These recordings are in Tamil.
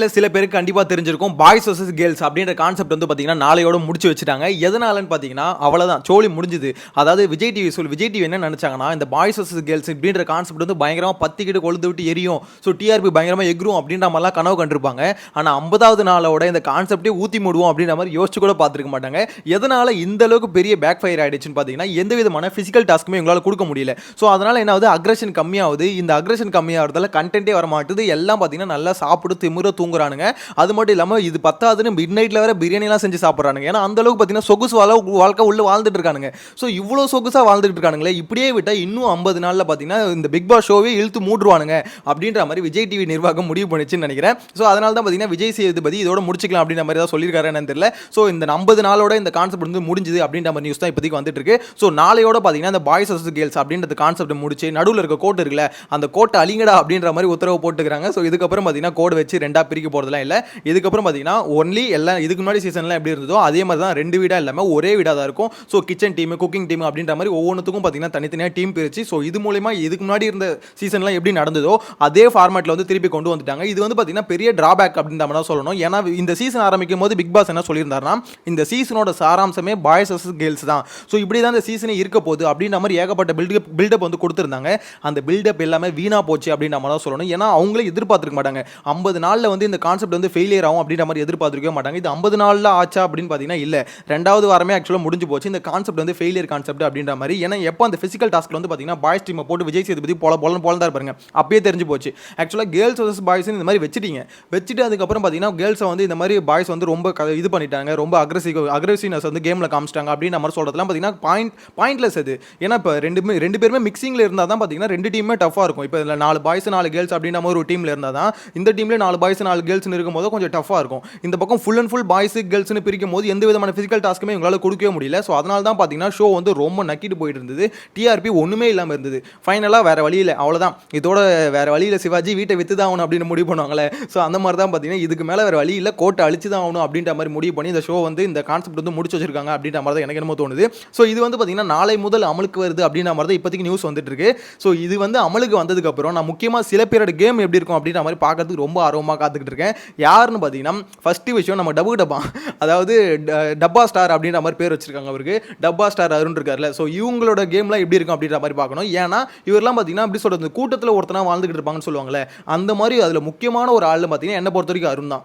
உங்களில் சில பேருக்கு கண்டிப்பாக தெரிஞ்சிருக்கும். பாய்ஸ் வர்சஸ் கேர்ள்ஸ் அப்படின்ற கான்செப்ட் வந்து பார்த்தீங்கன்னா நாளையோட முடிச்சு வச்சுட்டாங்க. எதனாலன்னு பார்த்தீங்கன்னா அவ்வளோதான் சோழி முடிஞ்சுது. அதாவது விஜய் டிவி சொல் விஜய் டிவி என்ன நினச்சாங்கன்னா இந்த பாய்ஸ் வர்சஸ் கேர்ள்ஸ் அப்படின்ற கான்செப்ட் வந்து பயங்கரமாக பத்திக்கிட்டு கொழுந்து விட்டு எரியும். ஸோ டிஆர்பி பயங்கரமாக எகிரும் அப்படின்ற மாதிரிலாம் கனவு கண்டிருப்பாங்க. ஆனால் ஐம்பதாவது நாளோட இந்த கான்செப்டே ஊற்றி மூடுவோம் அப்படின்ற மாதிரி யோசிச்சு கூட பார்த்துருக்க மாட்டாங்க. எதனால் இந்த அளவுக்கு பெரிய பேக் ஃபயர் ஆகிடுச்சுன்னு பார்த்தீங்கன்னா எந்த விதமான ஃபிசிக்கல் டாஸ்க்குமே எங்களால் கொடுக்க முடியல. ஸோ அதனால் என்ன ஆகுது? அக்ரஷன் கம்மியாகுது. இந்த அக்ரஷன் கம்மியாகிறதால கண்டென்ட்டே வர மாட்டுது எல்லாம் பார்த்தீங்கன்னா நல்லா சாப்பிட்டு திமுற தூங்க தூங்குறானுங்க. அது மட்டும் இல்லாமல் இது பத்தாதுன்னு மிட் நைட்டில் வேற பிரியாணிலாம் செஞ்சு சாப்பிட்றானுங்க. ஏன்னா அந்த அளவுக்கு பார்த்தீங்கன்னா சொகுசு வாழ வாழ்க்கை உள்ள வாழ்ந்துட்டு இருக்கானுங்க. ஸோ இவ்வளோ சொகுசாக வாழ்ந்துட்டு இருக்கானுங்களே இப்படியே விட்டால் இன்னும் ஐம்பது நாளில் பார்த்தீங்கன்னா இந்த பிக் பாஸ் ஷோவே இழுத்து மூடுவானுங்க அப்படின்ற மாதிரி விஜய் டிவி நிர்வாகம் முடிவு பண்ணிச்சுன்னு நினைக்கிறேன். ஸோ அதனால தான் பார்த்தீங்கன்னா விஜய் சேதுபதி இதோட முடிச்சிக்கலாம் அப்படின்ற மாதிரி தான் சொல்லியிருக்காரு என்னன்னு தெரியல. ஸோ இந்த ஐம்பது நாளோட இந்த கான்செப்ட் வந்து முடிஞ்சுது அப்படின்ற மாதிரி நியூஸ் தான் இப்போதைக்கு வந்துட்டு இருக்கு. ஸோ நாளையோட பார்த்தீங்கன்னா இந்த பாய்ஸ் வர்சஸ் கேர்ள்ஸ் அப்படின்றது கான்செப்ட் முடிச்சு நடுவில் இருக்க கோட் இருக்குல்ல அந்த கோட்டை அழிங்கடா அப்படின்ற மாதிரி உத்தரவு போட்டுக்கிறாங்க. ஸோ இதுக்கப்புறம் பார்த்தீங்கன்னா கோட் வச்சு ரெண்டா பிரிக்க போகிறதுலாம் இல்லை. இதுக்கப்புறம் பார்த்தீங்கன்னா ஒன்லி எல்லாம் இதுக்கு முன்னாடி சீசன்லாம் எப்படி இருந்ததோ அதே மாதிரி தான் ரெண்டு வீடாக இல்லாமல் ஒரே வீடாக தான் இருக்கும். So kitchen team cooking team அப்படின்ற மாதிரி ஒவ்வொன்றுத்துக்கும் பார்த்தீங்கன்னா தனித்தனியாக டீம் பிரிச்சு ஸோ இது மூலயமா இதுக்கு முன்னாடி இருந்த சீசன்லாம் எப்படி நடந்ததோ அதே ஃபார்மேட்டில் வந்து திருப்பி கொண்டு வந்துட்டாங்க. இது வந்து பார்த்தீங்கன்னா பெரிய ட்ராபேக் அப்படின்ற மாதிரி தான் சொல்லணும். ஏன்னா இந்த சீசன் ஆரம்பிக்கும் போது பிக் பாஸ் என்ன சொல்லியிருந்தாருன்னா இந்த சீசனோட சாராம்சமே பாய்ஸ் vs கேர்ள்ஸ் தான். ஸோ இப்படி தான் இந்த சீசனே இருக்க போகுது அப்படின்ற மாதிரி ஏகப்பட்ட பில்டப் பில்டப் வந்து கொடுத்துருந்தாங்க. அந்த பில்டப் எல்லாமே வீணா போச்சு அப்படின்ற மாதிரி தான் சொல்லணும். ஏன்னா அவங்களே எதிர்பார்த்துருக்க மாட்டாங்க. ஐம்பது நாளில் வந்து இந்த கான்செப்ட் வந்து ஃபெயிலியர் ஆகும் அப்படின்ற மாதிரி எதிர்பார்த்துருக்கவே மாட்டாங்க. இது ஐம்பது நாளில் ஆச்சா அப்படின்னு பார்த்தீங்கன்னா இல்லை. ரெண்டாவது வாரமே ஆக்சுவலாக முடிஞ்சு போச்சு. இந்த கான்செப்ட் வந்து ஃபெயிலியர் கான்செப்ட் அப்படின்ற மாதிரி. ஏன்னா எப்போ அந்த ஃபிசிக்கல் டாஸ்க்கில் வந்து பார்த்தீங்கன்னா பாய்ஸ் டீமை போட்டு விஜய் சேதுபதி போல போல போல தான் இருப்பாங்க அப்பயே தெரிஞ்சு போச்சு. ஆக்சுவலாக கேர்ள்ஸ் வர்சஸ் பாய்ஸ் இந்த மாதிரி வச்சுட்டீங்க. வச்சுட்டு அதுக்கப்புறம் பார்த்தீங்கன்னா கேர்ள்ஸை வந்து இந்த மாதிரி பாய்ஸ் வந்து ரொம்ப க- இது பண்ணிட்டாங்க. ரொம்ப அக்ரஸிவ் அக்ரஸிவ்னஸ் வந்து கேமில் காமிச்சிட்டாங்க அப்படின்ற மாதிரி சொல்கிறதுலாம் பார்த்தீங்கன்னா பாயிண்ட் பாயிண்ட்லெஸ் அது. ஏன்னா இப்போ ரெண்டுமே ரெண்டு பேருமே மிக்சிங்கில் இருந்தால் தான் பார்த்தீங்கன்னா ரெண்டு டீமே டஃபாக இருக்கும். இப்போ இதில் நாலு பாய்ஸ் நாலு கேர்ள்ஸ் அப்படின்ற மாதிரி ஒரு டீமில் இருந்தால் தான் இந்த டீம்லேயே நாலு பாய்ஸ் நாலு கேர்ள்ஸ்னு இருக்கும் போது கொஞ்சம் டஃபாக இருக்கும். இந்த பக்கம் ஃபுல் அண்ட் ஃபுல் பாய்ஸு கேர்ள்ஸ்னு பிரிக்கும் போது எந்த விதமான ஃபிசிக்கல் டாஸ்க்குமே எங்களால் கொடுக்கவே முடியல. ஸோ அதனால தான் பார்த்தீங்கன்னா ஷோ வந்து ரொம்ப நக்கிட்டு போயிட்டு இருந்தது. டிஆர்பி ஒன்றுமே இல்லாமல் இருந்தது. ஃபைனலாக வேறு வழியில் அவ்வளோதான் இதோட வேறு வழியில் சிவாஜி. வீட்டை வித்து தான் ஆகணும் அப்படின்னு முடிவு பண்ணுவாங்களே. ஸோ அந்த மாதிரி தான் பார்த்தீங்கன்னா இதுக்கு மேலே வேறு வழி இல்லை. கோட்டை அழிச்சு தான் ஆகணும் அப்படின்ற மாதிரி முடிவு பண்ணி இந்த ஷோ வந்து இந்த கான்செப்ட் வந்து முடிச்சு வச்சிருக்காங்க அப்படின்ற மாதிரி தான் எனக்கு என்னமோ தோணுது. ஸோ இது வந்து பார்த்தீங்கன்னா நாளை முதல் அமலுக்கு வருது அப்படின்ற மாதிரி தான் இப்போதைக்கு நியூஸ் வந்துட்டு இருக்கு. ஸோ இது வந்து அமலுக்கு வந்ததுக்கப்புறம் நான் முக்கியமாக சில பேரோட கேம் எப்படி இருக்கும் அப்படின்ற மாதிரி பார்க்கறதுக்கு ரொம்ப ஆர்வமாக காத்துக்கிட்டு இருக்கேன் யாருன்னு பார்த்தீங்கன்னா ஃபஸ்ட்டு விஷயம் நம்ம டபு டப்பா அதாவது ட- டப்பா ஸ்டார் அப்படின்ற மாதிரி பேர் வச்சிருக்காங்க அவருக்கு. டப்பா ஸ்டார் அருண் இருக்கார்ல ஸோ இவங்களோட கேம்லாம் எப்படி இருக்கும் அப்படின்ற மாதிரி பார்க்கணும். ஏன்னா இவரெல்லாம் பார்த்தீங்கன்னா அப்படி சொல்கிறது கூட்டத்தில் ஒருத்தனா வாழ்ந்துகிட்டு இருப்பாங்கன்னு சொல்லுவாங்களே அந்த மாதிரி அதில் முக்கியமான ஒரு ஆள் பார்த்தீங்கன்னா என்னை பொறுத்த வரைக்கும் அருண் தான்.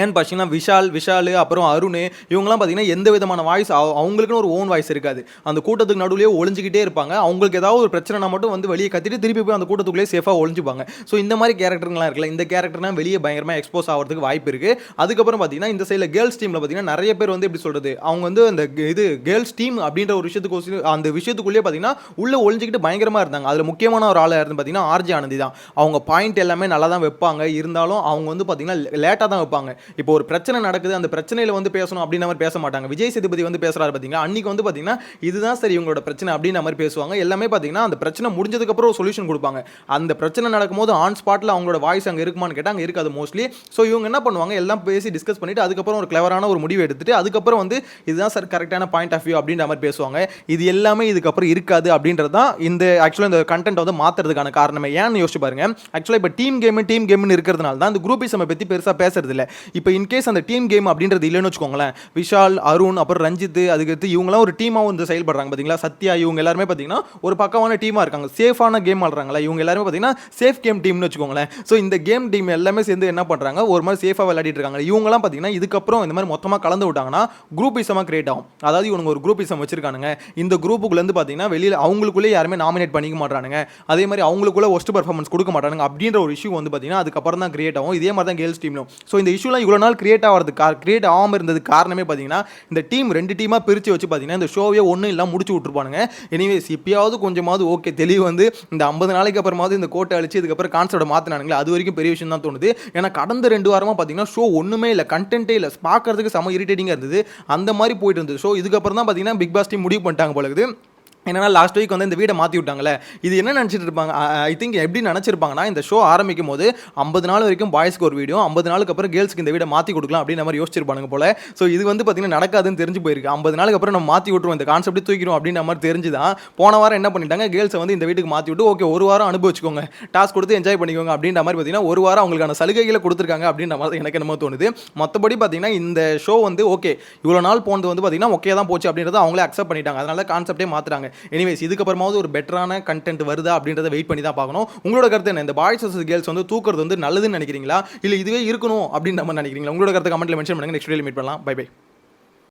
ஏன்னு பார்த்தீங்கன்னா விஷால் விஷால் அப்புறம் அருண் இவங்கலாம் பார்த்தீங்கன்னா எந்த விதமான வாய்ஸ் அவங்களுக்குன்னு ஒரு ஓன் வாய்ஸ் இருக்காது. அந்த கூட்டத்துக்கு நடுவுலயே ஒளிஞ்சிக்கிட்டே இருப்பாங்க. அவங்களுக்கு ஏதாவது ஒரு பிரச்சனைனா மட்டும் வந்து வெளியே கத்திட்டு திருப்பி போய் அந்த கூட்டத்துக்குள்ளே சேஃபாக ஒளிஞ்சுப்பாங்க. ஸோ இந்த மாதிரி கேரக்டருங்களாம் இருக்குல்ல இந்த கேரக்டர்லாம் வெளியே பயங்கரமாக எக்ஸ்போஸ் ஆகிறதுக்கு வாய்ப்பு இருக்குது அதுக்கப்புறம் பார்த்தீங்கன்னா இந்த சைடில் கேர்ள்ஸ் டீமில் பார்த்தீங்கன்னா நிறைய பேர் வந்து எப்படி சொல்கிறது அவங்க வந்து அந்த இது கேர்ள்ஸ் டீம் அப்படின்ற ஒரு விஷயத்துக்கு அந்த விஷயத்துக்குள்ளேயே பார்த்தீங்கன்னா உள்ளே ஒழிஞ்சிக்கிட்டு பயங்கரமாக இருந்தாங்க. அதில் முக்கியமான ஒரு ஆளாக இருந்து பார்த்தீங்கன்னா ஆர்ஜி ஆனந்தி தான். அவங்க பாயிண்ட் எல்லாமே நல்லா தான் வைப்பாங்க. இருந்தாலும் அவங்க வந்து பார்த்தீங்கன்னா லேட்டாக தான் வைப்பாங்க. இப்போ ஒரு பிரச்சனை நடக்குது அந்த பிரச்சனையில வந்து பேசணும் அப்படின்ற மாதிரி பேச மாட்டாங்க. விஜய் சேதுபதி வந்து பேசுறாரு பார்த்தீங்கன்னா அன்னைக்கு வந்து பார்த்தீங்கன்னா இதுதான் சரி இவங்களோட பிரச்சனை அப்படின்ற மாதிரி பேசுவாங்க. எல்லாமே பார்த்தீங்கன்னா அந்த பிரச்சனை முடிஞ்சதுக்கப்புறம் ஒரு சொல்யூஷன் கொடுப்பாங்க. அந்த பிரச்சனை நடக்கும்போது ஆன் ஸ்பாட்டில் அவங்களோட வாய்ஸ் அங்கே இருக்குமான்னு கேட்டால் அங்கே இருக்காது மோஸ்ட்லி ஸோ இவங்க என்ன பண்ணுவாங்க? எல்லாம் பேசி டிஸ்கஸ் பண்ணிட்டு அதுக்கப்புறம் ஒரு கிளவரான ஒரு முடிவு எடுத்துட்டு அதுக்கப்புறம் வந்து இதுதான் சார் கரெக்டான பாயிண்ட் ஆஃப் வியூ அப்படின்ற மாதிரி பேசுவாங்க. இது எல்லாமே இதுக்கப்புறம் இருக்காது அப்படின்றது தான் இந்த ஆக்சுவலாக இந்த கண்டென்ட் வந்து மாற்றுறதுக்கான காரணமே. ஏன்னு யோசிச்சு பாருங்க. ஆக்சுவலாக இப்போ டீம் கேம் டீம் கேம்னு இருக்கிறதுனால தான் இந்த குரூப்பிசமை பற்றி பெருசாக பேசுறது இல்லை இப்போ இன்கேஸ் அந்த டீம் கேம் அப்படின்றது இல்லைன்னு வச்சுக்கோங்களேன். விஷால் அருண் அப்புறம் ரஞ்சித் அதுக்கடுத்து இவங்களாம் ஒரு டீமாக வந்து செயல்படுறாங்க பார்த்தீங்களா? சத்யா இவங்க எல்லாருமே பார்த்தீங்கன்னா ஒரு பக்கமான டீமாக இருக்காங்க. சேஃபான கேம் ஆடுறாங்களா? இவங்க எல்லாருமே பார்த்தீங்கன்னா சேஃப் கேம் டீம்னு வச்சுக்கோங்களேன். ஸோ இந்த கேம் டீம் எல்லாமே சேர்ந்து என்ன பண்ணுறாங்க ஒரு மாதிரி சேஃபாக விளையாடிட்டு இருக்காங்க. இவங்கலாம் பார்த்தீங்கன்னா இதுக்கப்புறம் இந்த மாதிரி மொத்தமாக கலந்து விட்டாங்கன்னா குரூப்பிசமாக கிரியேட் ஆகும். அதாவது இவங்க ஒரு குரூப் இசம் வச்சிருக்கானுங்க. இந்த குரூப்புக்குள்ளேருந்து பார்த்தீங்கன்னா வெளியில் அவங்களுக்குள்ளே யாருமே நாமினேட் பண்ணிக்க மாட்டானுங்க அதே மாதிரி அவங்களுக்குள்ள ஒஸ்ட் பர்ஃபார்மன்ஸ் கொடுக்க மாட்டானுங்க அப்படின்ற ஒரு இஷ்யூ வந்து பார்த்தீங்கன்னா அதுக்கப்புறம் தான் கிரியேட் ஆகும். இதே மாதிரி தான் கேர்ள்ஸ் டீம்லும் ஸோ இந்த இஷ்யூ இஷ்யூலாம் இவ்வளோ நாள் கிரியேட் ஆகிறது கிரியேட் ஆகாமல் இருந்தது காரணமே பார்த்தீங்கன்னா இந்த டீம் ரெண்டு டீமாக பிரித்து வச்சு பார்த்தீங்கன்னா இந்த ஷோவே ஒன்றும் இல்லாமல் முடிச்சு விட்ருப்பானுங்க எனிவேஸ் இப்பயாவது கொஞ்சமாவது ஓகே தெளிவு வந்து இந்த ஐம்பது நாளைக்கு அப்புறமாவது இந்த கோட்டை அழிச்சு இதுக்கப்புறம் கான்செப்டை மாற்றினானுங்களே அது வரைக்கும் பெரிய விஷயம் தான் தோணுது. ஏன்னா கடந்த ரெண்டு வாரமாக பார்த்தீங்கன்னா ஷோ ஒன்றுமே இல்லை கண்டென்ட்டே இல்லை பார்க்கறதுக்கு செம இரிட்டேட்டிங்காக இருந்தது. அந்த மாதிரி போயிட்டு இருந்தது. ஸோ இதுக்கப்புறம் தான் பார்த்தீங்கன்னா பிக் பாஸ் டீம் முடிவு பண்ணிட்டாங்க போலகுது என்னன்னா லாஸ்ட் வீக் வந்து இந்த வீடை மாற்றி விட்டாங்களே இது என்ன நினச்சிட்டு இருப்பாங்க? ஐ திங்க் எப்படி நினச்சிருப்பாங்கன்னா இந்த ஷோ ஆரம்பிக்கும் போது ஐம்பது நாள் வரைக்கும் பாய்ஸ்க்கு ஒரு வீடியோ ஐம்பது நாளுக்கு அப்புறம் கேர்ள்ஸ்க்கு இந்த வீடை மாற்றி கொடுக்கலாம் அப்படின்னு மாதிரி யோசிச்சிருப்பாங்க போல. ஸோ இது வந்து பார்த்தீங்கன்னா நடக்காதுன்னு தெரிஞ்சு போயிருக்கு. ஐம்பது நாளுக்கு அப்புறம் நம்ம மாற்றி விட்டுருவோம். இந்த கான்செப்ட் தூக்கிடும் அப்படின்ற மாதிரி தெரிஞ்சுதான் போன வாரம் என்ன பண்ணிட்டாங்க? கேர்ள்ஸை வந்து இந்த வீட்டுக்கு மாற்றி விட்டு ஓகே ஒரு வாரம் அனுபவிச்சுக்கோங்க. டாஸ்க் கொடுத்து என்ஜாய் பண்ணிக்கோங்க. அப்படின்ற மாதிரி பார்த்தீங்கன்னா ஒரு வாரம் அவங்களுக்கான சலுகைகளை கொடுத்துருக்காங்க அப்படின்ற மாதிரி எனக்கு என்னமோ தோணுது. மற்றபடி பார்த்தீங்கன்னா இந்த ஷோ வந்து ஓகே இவ்வளோ நாள் போனது வந்து பார்த்தீங்கன்னா ஓகே தான் போச்சு அப்படின்றத அவங்களே அக்செப்ட் பண்ணிட்டாங்க. அதனால கான்செப்டே மாற்றுறாங்க எனிவேஸ் இதுக்கப்புறமாவது ஒரு பெட்டரான கண்டென்ட் வருதா அப்படின்றத வெயிட் பண்ணி தான் பார்க்கணும். உங்களோட கருத்து என்ன? இந்த பாய்ஸ் வர்சஸ் கேர்ள்ஸ் வந்து தூக்குறது வந்து நல்லதுன்னு நினைக்கிறீங்களா? இல்லை இதுவே இருக்கணும் அப்படின்ற மாதிரி நினைக்கிறீங்களா? உங்களோட கருத்து கமெண்ட்டில் மென்ஷன் பண்ணுங்க. நெக்ஸ்ட் வீடியோ மீட் பண்ணலாம். Bye bye